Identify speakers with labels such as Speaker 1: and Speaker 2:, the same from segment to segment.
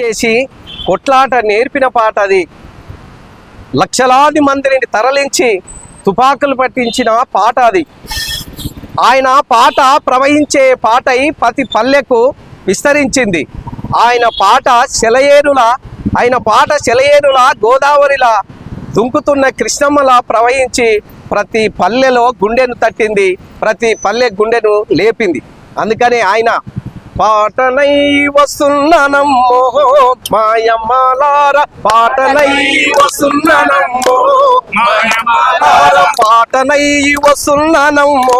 Speaker 1: చేసి కొట్లాట నేర్పిన పాట అది. లక్షలాది మందిని తరలించి తుపాకులు పట్టించిన పాట అది. ఆయన పాట ప్రవహించే పాటై ప్రతి పల్లెకు విస్తరించింది. ఆయన పాట సెలయేరుల ఆయన పాట సెలయేరుల గోదావరిలా దుంకుతున్న కృష్ణమ్మలా ప్రవహించి ప్రతి పల్లెలో గుండెను తట్టింది ప్రతి పల్లె గుండెను లేపింది. అందుకని ఆయన పాటనై వస్తున్నానమ్మో మాయమాలార పాటనై వస్తున్నానమ్మో మాయమాలార పాటనై వస్తున్నానమ్మో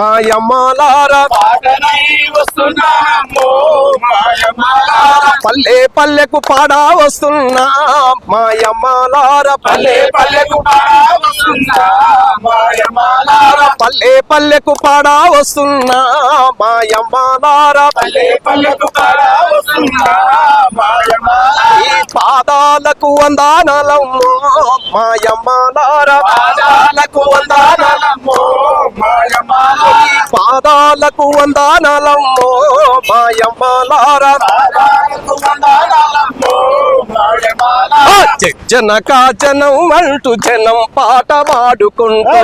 Speaker 1: మాయమాలార
Speaker 2: పాటనై వస్తున్నామో
Speaker 1: పల్లె పల్లెకు పాడా వస్తున్నా. మాయమ్మాలార
Speaker 2: పల్లె పల్లెకు పాడా వస్తున్నా. మాయమాలార
Speaker 1: పల్లె పల్లెకు పాడా వస్తున్నా. మాయమ్మాలార
Speaker 2: పల్లె పల్లెకు పాడా వస్తున్నా. మాయమాలార
Speaker 1: ఈ పాదాలకు వందానలమ్మో. మాయమ్మాలార
Speaker 2: పాదాలకు వందనాలమ్మో. మాయమాలార
Speaker 1: పాదాలకు వందానలమ్మో. మాయమ్మాలార
Speaker 2: మాయమాలార
Speaker 1: జనక జనం అంటూ జనం పాట పాడుకుంటూ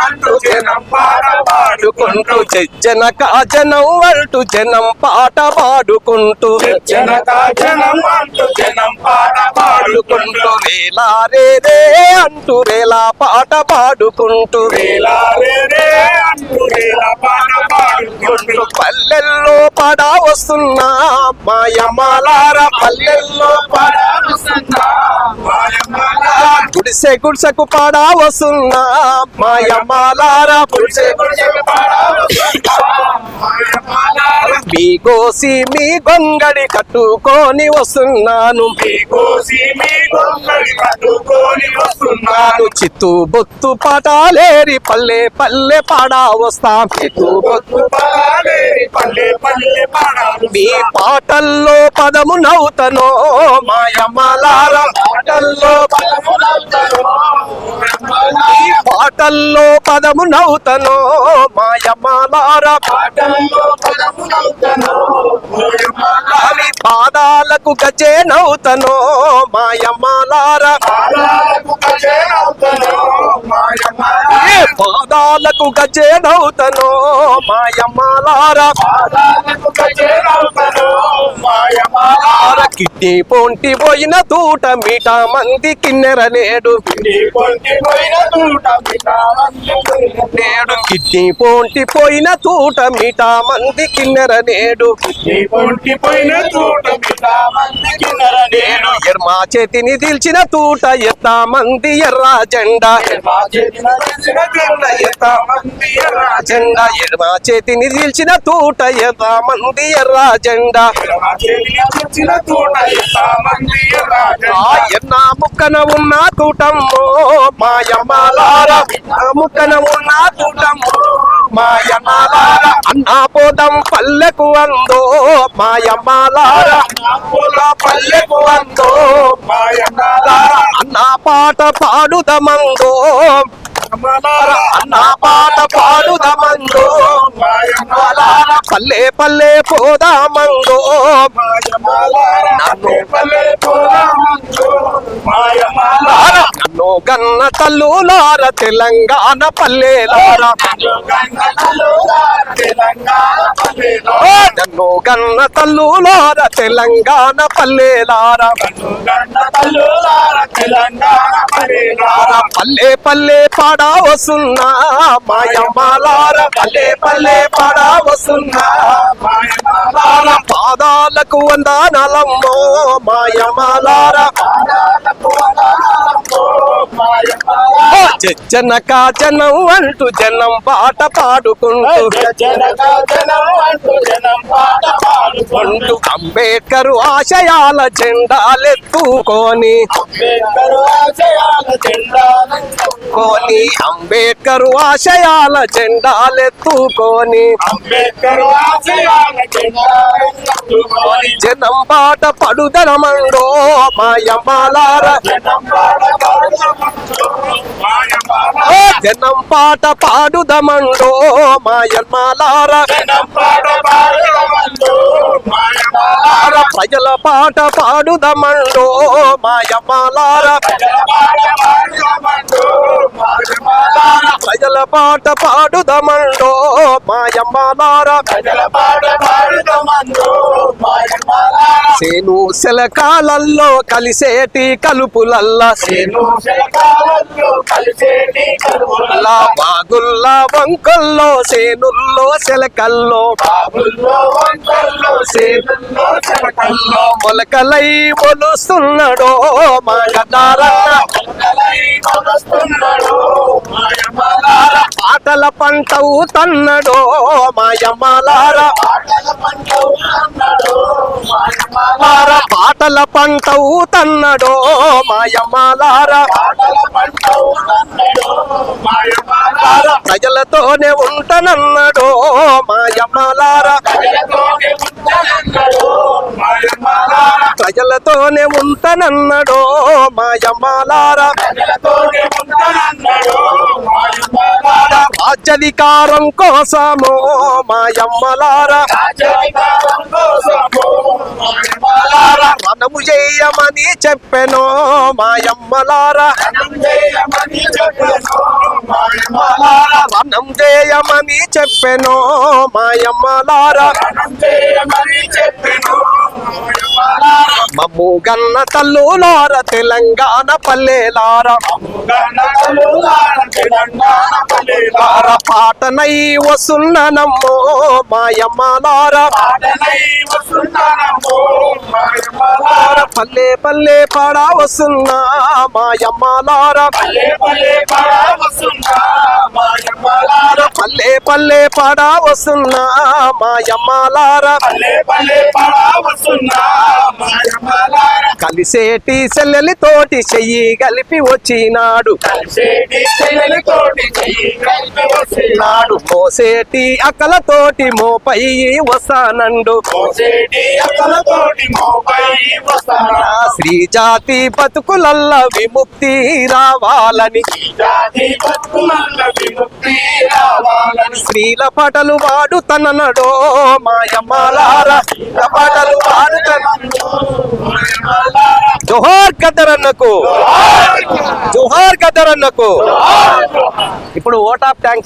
Speaker 2: అంటూ పాడుకుంటూ
Speaker 1: పాడుకుంటూ జనక జనం అంటూ జనం పాట పాడుకుంటూ
Speaker 2: జనక జనం అంటూ జనం పాట పాడుకుంటూ
Speaker 1: వేలా రే రే అంటూ వేలా పాట పాడుకుంటూ
Speaker 2: వేలా రే అంటూ వేలా పాడుకుంటూ
Speaker 1: పల్లెల్లో పడా వస్తున్నా. మాయమ్మాలార పల్లెల్లో
Speaker 2: వస్తుందా మాయమాల
Speaker 1: గుడిసె గుడిసెకు పాడా వస్తున్నా. మాయమ్మాలార
Speaker 2: పుడిసే పుడిసే పాట వస్తుందా మాయమాల
Speaker 1: మీ గోసి మీ గొంగడి కట్టుకొని వస్తున్నాను.
Speaker 2: మీ కోసి మీ గొంగళి కట్టుకొని వస్తున్నాను.
Speaker 1: నాను చిత్తు బొత్తు పాటాలేరి పల్లె పల్లె పాడా వస్తా. చిత్తు బొత్తు
Speaker 2: పాడే పల్లె పల్లె పాడాలు
Speaker 1: మీ పాటల్లో పదము నవ్వుతనో మాయమ్మాలార పాటల్లో ఈ పాటల్లో పదము నవ్వుతనో మాయమ్మాలార అవి పాదాలకు గజే నవ్వుతనో మాయమ్మాలార పాదాలకు గజే నవ్వుతనో మాయమ్మాలార ఆర కిడ్నీ పొంటి పోయిన తూట మీట మంది కిన్నెర నేడు. నేడు. కిడ్నీ పొంటి పోయిన తూట మీట మంది కిన్నెర నేడు. ఎర్మా చేతిని దిల్చిన తూట ఎత్త మంది ఎర్ర జెండా. జెండా. ఎర్మా చేతిని దిల్చిన తూట ఎర్ర మంది ఎర్ర జెండా. ఎన్న ముక్కన ఉన్న తూటమ్మో మాయమ్మాలార ముక్కన ఉన్న తూటమ్మో మాయమ్మాలార. అన్నా పోదం పల్లెకు అందో మాయమ్మాలార పల్లెకు అందో అన్నా పాట పాడుదమందో అన్నా పాట పాడుదమందో పల్లె పల్లె పోదామందో నన్ను గన్న తల్లులార తెలంగాణ పల్లెలార. నన్ను గన్న తల్లులార తెలంగాణ పల్లెలార. లార పల్లె పల్లె పాడా వస్తున్నా మాయమ్మాలార పల్లె పల్లె పాడా వస్తున్నా పాదాలకు వందనాలమ్మో మాయమ్మాలార ఓ జనక జనం అంటూ జనం పాట పాడుకుంటూ కొంటూ అంబేద్కర్ ఆశయాల జెండాలెత్తుకొని కోని అంబేద్కర్ ఆశయాల జెండాలెత్తుకొని.
Speaker 2: అంబేద్కర్ ఆశయాల జెండా ఎత్తుకొని
Speaker 1: జనం పాట పడుదనమండో మాయమ్మాలార
Speaker 2: జనం పాట పాడుదమండో
Speaker 1: ఓ ప్రజల పాట పాడుదమండో మాయమాలార ప్రజల పాట పాడుదమండో మాయమ్మాలార ప్రజల పాట పాడుదమండో మాయమ్మాలార సేను శలకాలల్లో కలిసేటి కలుపులల్లా. సేను లా బాగుల్లా వంకల్లో సేనుల్లో సేనుల్లో మొలకలై మొలుస్తున్నాడో పాటల పంటవు తన్నడో మాయమ్మలార పాటల పంటవు తన్నడో మాయమ్మలార ప్రజలతోనే ఉంటనన్నడో మాయమ్మలార ప్రజలతోనే ఉంటనన్నడో మాయమ్మలార రాజ్యాధికారం కోసమో మాయమ్మలారా. చేయమని చెప్పెనో మాయమ్మలార. రణం చేయమని చెప్పెనో మాయమ్మలార. మమ్ము గన్న తల్లులార తెలంగాణ పల్లెలార. లార పాటనై వసున్ననమ్మో మాయమ్మలార. లార పల్లె పల్లె పాడా వసున్నా మాయమ్మలార. లార పల్లె పల్లె పాడా వసున్నా మాయమ్మలార. కలిసేటి సెల్లెలి తోటి చెయ్యి కలిపి వచ్చినాడు. నాడు మోసేటి అక్కలతోటి మోపై వస్తానండు. శ్రీ జాతి బతుకులల్ల విముక్తి రావాలని. స్త్రీల పాటలు వాడుతనడో మాయమ్మలార స్త్రీల పాటలు వాడుతన జోహార్ కద్దరన్నకు జోహార్ కద్దరన్నకు ఇప్పుడు ఓట్ ఆఫ్ థ్యాంక్స్